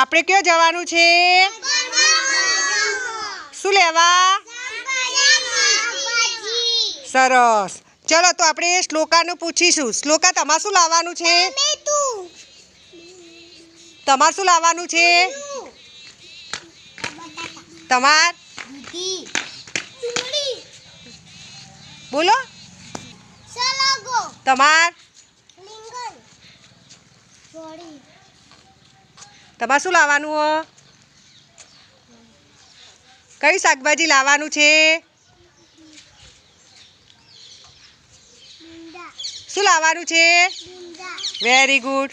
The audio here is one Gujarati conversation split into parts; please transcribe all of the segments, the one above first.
આપણે ક્યાં જવાનું છે? શું લેવા? સરસ. ચલો, તો આપણે શ્લોકાનું પૂછીશું. શ્લોકા તમારે શું લાવવાનું છે? તમારે શું લાવવાનું છે? તમાર? બોલો. તમાર? તમારે શું લાવવાનું હો? કઈ શાકભાજી લાવવાનું છે? શું લાવવાનું છે? વેરી ગુડ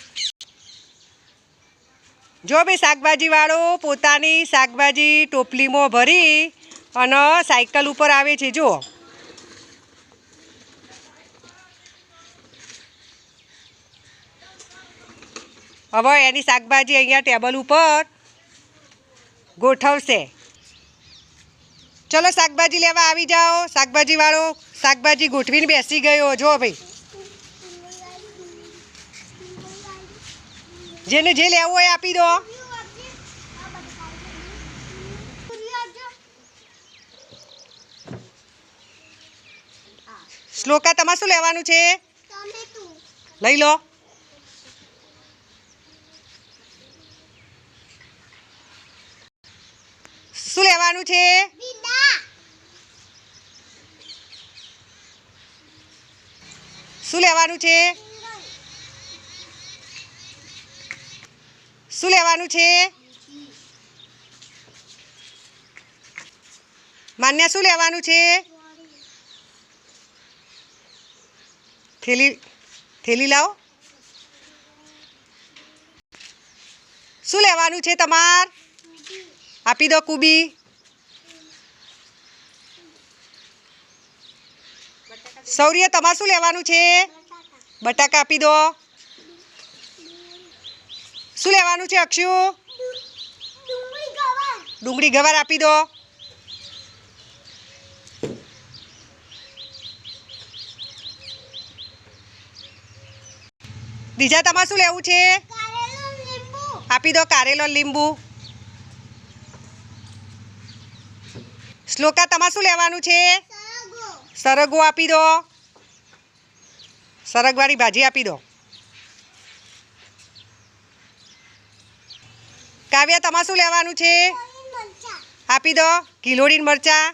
જો બે શાકભાજીવાળો પોતાની શાકભાજી ટોપલીમાં ભરી અને સાયકલ ઉપર આવે છે જો હવે એની શાકભાજી અહીંયા ટેબલ ઉપર ગોઠવશે. ચલો શાકભાજી લેવા આવી જાઓ. શાકભાજીવાળો શાકભાજી ગોઠવીને બેસી ગયો. જો ભાઈ. જેને જે લેવું હોય આપી દો. શ્લોકા તમારે શું લેવાનું છે? લઈ લો. શું લેવાનું છે? શું લેવાનું છે? શું લેવાનું છે? માન્ય શું લેવાનું છે? થેલી થેલી લાવો. શું લેવાનું છે તમાર? આપી દો કુબી. સૌર્ય તમારે શું લેવાનું છે? બટાકા આપી દો. શું લેવાનું છે અક્ષુ? ડુંગળી ગવાર આપી દો. બીજા તમારે શું લેવું છે? આપી દો કારેલો લીંબુ. શ્લોકા તમારે શું લેવાનું છે? સરગવો. આપી દો. સરગવાળી ભાજી આપી દો. કાવ્યા તમારે શું લેવાનું છે? આપી દો. કિલોડીન મરચા.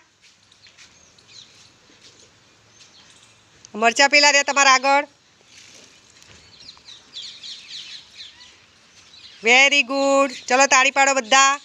મરચા પેલા રહ્યા તમારા આગળ. વેરી ગુડ ચલો તાળી પાડો બધા.